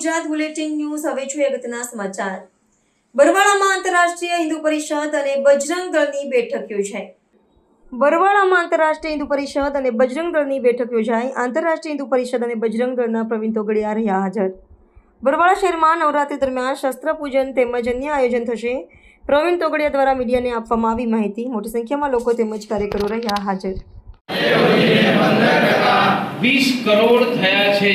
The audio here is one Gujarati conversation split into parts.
ગુજરાત બુલેટિન ન્યૂઝ, હવે જોઈએ અગત્યના સમાચાર. બરવાળામાં આંતરરાષ્ટ્રીય હિન્દુ પરિષદ અને બજરંગ દળની બેઠક યોજાઈ. બરવાળામાં આંતરરાષ્ટ્રીય હિન્દુ પરિષદ અને બજરંગ દળની બેઠક યોજાઈ. આંતરરાષ્ટ્રીય હિન્દુ પરિષદ અને બજરંગ દળના પ્રવીણ તોગડિયા રહ્યા હાજર. બરવાળા શહેરમાં નવરાત્રી દરમિયાન શસ્ત્ર પૂજન તેમજ અન્ય આયોજન થશે. પ્રવીણ તોગડિયા દ્વારા મીડિયાને આપવામાં આવી માહિતી. મોટી સંખ્યામાં લોકો તેમજ કાર્યકરો રહ્યા હાજર. વીસ કરોડ થયા છે.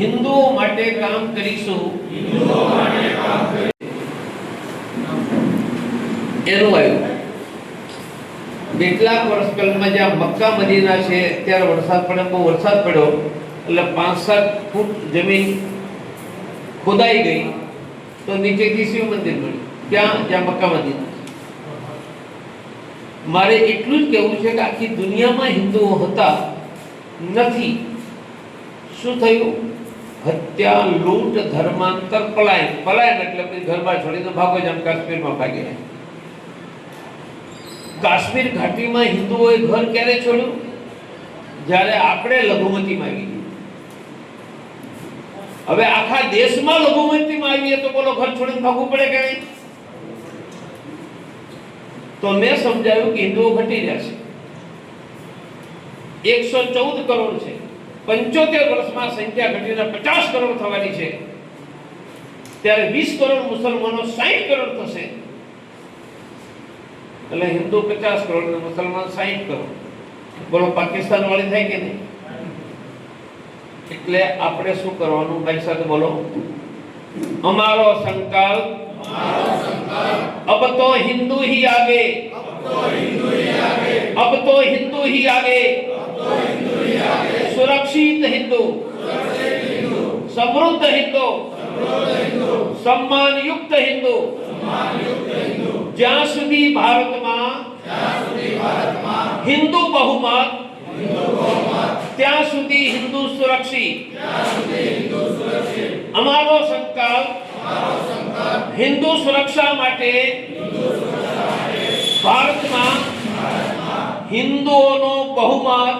હિન્દુઓ માટે કામ કરીશું. એનું આવ્યું. કેટલાક વર્ષ પહેલામાં જ્યાં મક્કા મદીના છે, ત્યારે વરસાદ પડે, બહુ વરસાદ પડ્યો. એટલે પાંચ સાત ફૂટ જમીન ખોદાઈ ગઈ. તો નીચેથી શિવ મંદિર મળ્યું ક્યાં? જ્યાં મક્કા મદીના મારે એટલું જ કહેવું છે કે આખી દુનિયામાં હિન્દુઓ હતા, નથી. શું થયું? હત્યા, લૂંટ, ધર્માંતર, પલાયન. પલાયન એટલે પછી ઘરમાં છોડીને ભાગો જેમ કાશ્મીરમાં ભાગી. કાશ્મીર ઘાટીમાં હિન્દુઓએ ઘર ક્યારે છોડ્યું? જ્યારે આપણે લઘુમતીમાં આવી ગયું હવે આખા દેશમાં લઘુમતીમાં આવીએ તો બોલો ઘર છોડીને ભાગવું પડે કે નહીં? તો મેં સમજાવ્યું કે હિન્દુઓ ઘટી રહ્યા છે. એકસો ચૌદ કરોડ છે. પંચોતેર વર્ષમાં સંખ્યા ઘટીને પચાસ કરોડ થવાની છે. ત્યારે વીસ કરોડ મુસલમાનો સાહીઠ કરોડ થશે. એટલે હિન્દુ પચાસ કરોડ ને મુસલમાન સાહીઠ કરોડ. બોલો પાકિસ્તાન વાળી થાય કે નહીં? એટલે આપણે શું કરવાનું ભાઈ સાથે બોલો? અમારો સંકલ્પ અબ તો હિન્દુ હી આગે. અબ તો હિન્દુ હી આગે. सुरक्षित हिंदू समृद्ध हिंदू सम्मान युक्त हिंदू જ્યાં સુધી ભારતમાં હિન્દુ બહુમત ત્યાં સુધી હિન્દુ સુરક્ષિત અમારો સંકલ્પ હિન્દુ સુરક્ષા માટે ભારતમાં હિન્દુઓનો બહુમત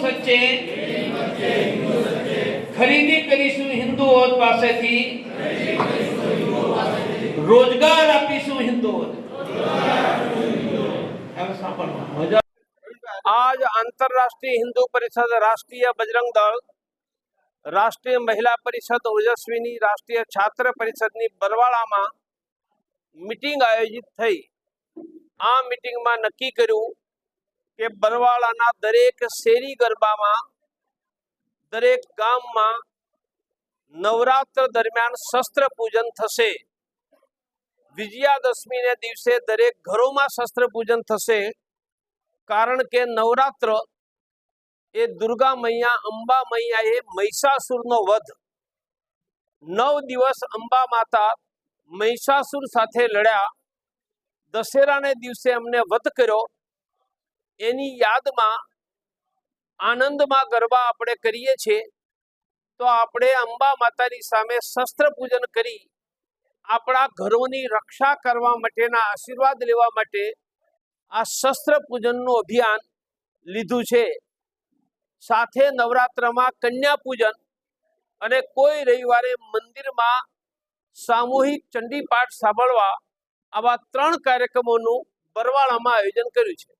हिंदू सच्चे ખરીદી કરીશું હિન્દુઓ પાસેથી રોજગાર આપીશું હિન્દુઓ आज अंतर्राष्ट्रीय हिंदू परिषद राष्ट्रीय बजरंग दल રાષ્ટ્રીય મહિલા પરિષદ ઓજસ્વીની રાષ્ટ્રીય છાત્ર પરિષદની બરવાળામાં મિટિંગ આયોજિત થઈ આ મિટિંગમાં નક્કી કર્યું કે બરવાળાના દરેક શેરી ગરબામાં, દરેક ગામમાં નવરાત્ર દરમિયાન શસ્ત્ર પૂજન થશે. વિજયાદશમીને દિવસે દરેક ઘરોમાં શસ્ત્ર પૂજન થશે. કારણ કે નવરાત્ર એ દુર્ગા મૈયા, અંબા મહિષાસુર મહિષાસુરનો વધ. નવ દિવસ અંબા માતા મહિષાસુર સાથે લડ્યા. દશેરાને દિવસે અમને વધ કર્યો. એની યાદમાં આનંદમાં ગરબા આપણે કરીએ છીએ, તો આપણે અંબા માતાની સામે શસ્ત્ર પૂજન કરી આપણા ઘરોની રક્ષા કરવા માટેના આશીર્વાદ લેવા માટે આ શસ્ત્ર પૂજનનું અભિયાન લીધું છે. સાથે નવરાત્રમાં કન્યા પૂજન અને કોઈ રવિવારે મંદિરમાં સામૂહિક ચંડી પાઠ સાંભળવા આવા ત્રણ કાર્યક્રમોનું બરવાળામાં આયોજન કર્યું છે.